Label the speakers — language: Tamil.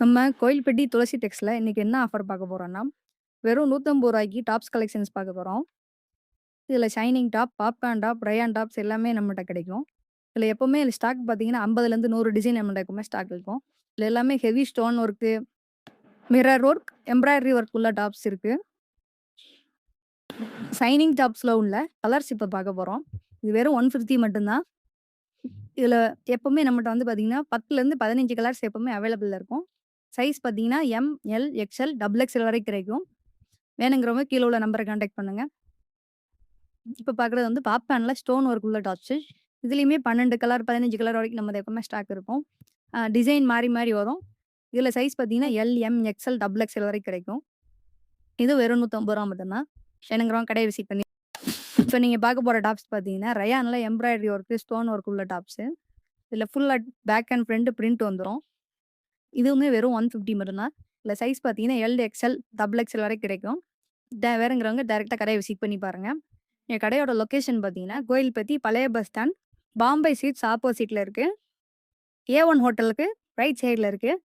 Speaker 1: நம்ம கோயில்பட்டி துளசி டெக்ஸில் இன்றைக்கி என்ன ஆஃபர் பார்க்க போகிறோன்னா வெறும் நூற்றம்பது ரூபாய்க்கு டாப்ஸ் கலெக்ஷன்ஸ் பார்க்க போகிறோம் இதில் shining top, popcorn top, rayon tops எல்லாமே நம்மகிட்ட கிடைக்கும். இதில் எப்போவுமே இதில் ஸ்டாக் பார்த்தீங்கன்னா 50லேருந்து 100 டிசைன் நம்மட்ட எப்பவுமே ஸ்டாக் இருக்கும். இதில் எல்லாமே heavy stone work, mirror work, embroidery work உள்ள டாப்ஸ் இருக்குது ஷைனிங் டாப்ஸில் உள்ள கலர்ஸ் இப்போ பார்க்க போகிறோம் இது வெறும் ஒன் ஃபிஃப்டி மட்டும்தான் இதில் எப்போவுமே நம்மகிட்ட வந்து பார்த்தீங்கன்னா 10லேருந்து 15 கலர்ஸ் எப்போவுமே அவைலபிள்ல இருக்கும். சைஸ் பார்த்தீங்கன்னா M, L, XL, double XL வரைக்கும் கிடைக்கும். வேணுங்கிறவங்க கீழே உள்ள நம்பரை காண்டாக்ட் பண்ணுங்கள் இப்போ பார்க்குறது வந்து பாப்கார்ன்ல ஸ்டோன் ஒர்க் உள்ள டாப்ஸு. இதுலேயுமே பன்னெண்டு கலர், 15 கலர் வரைக்கும் நம்ம எப்பவுமே ஸ்டாக் இருக்கும். டிசைன் மாறி மாறி வரும். இதில் சைஸ் பார்த்தீங்கன்னா L, M, XL, double XL வரைக்கும் கிடைக்கும். இது வெறும் நூற்றம்பது ரூபா மட்டும் தான். வேணுங்கிறவங்க விசிட் பண்ணி இப்போ நீங்கள் பார்க்க போகிற டாப்ஸ் பார்த்தீங்கன்னா, ரயானில் எம்ப்ராய்டரி ஒர்க்கு, ஸ்டோன் ஒர்க் உள்ள டாப்ஸு. இதில் ஃபுல்லாக பேக் அண்ட் ஃப்ரண்ட் பிரிண்ட் வந்துடும் இதுவுமே வெறும் 150 மட்டும் தான். இல்லை சைஸ் பார்த்தீங்கன்னா எல், எக்ஸ்எல், டபுள் எக்ஸ்எல் வரை கிடைக்கும். ட வேறுங்கிறவங்க டேரெக்டாக கடையை விசிட் பண்ணி பாருங்க. என் கடையோட லொக்கேஷன் பார்த்தீங்கன்னா, கோயில்பத்தி பழைய பஸ் ஸ்டாண்ட், பாம்பே ஸ்வீட்ஸ் ஆப்போசிட்ல இருக்கு. ஏ1 ஹோட்டலுக்கு ரைட் சைடில் இருக்கு.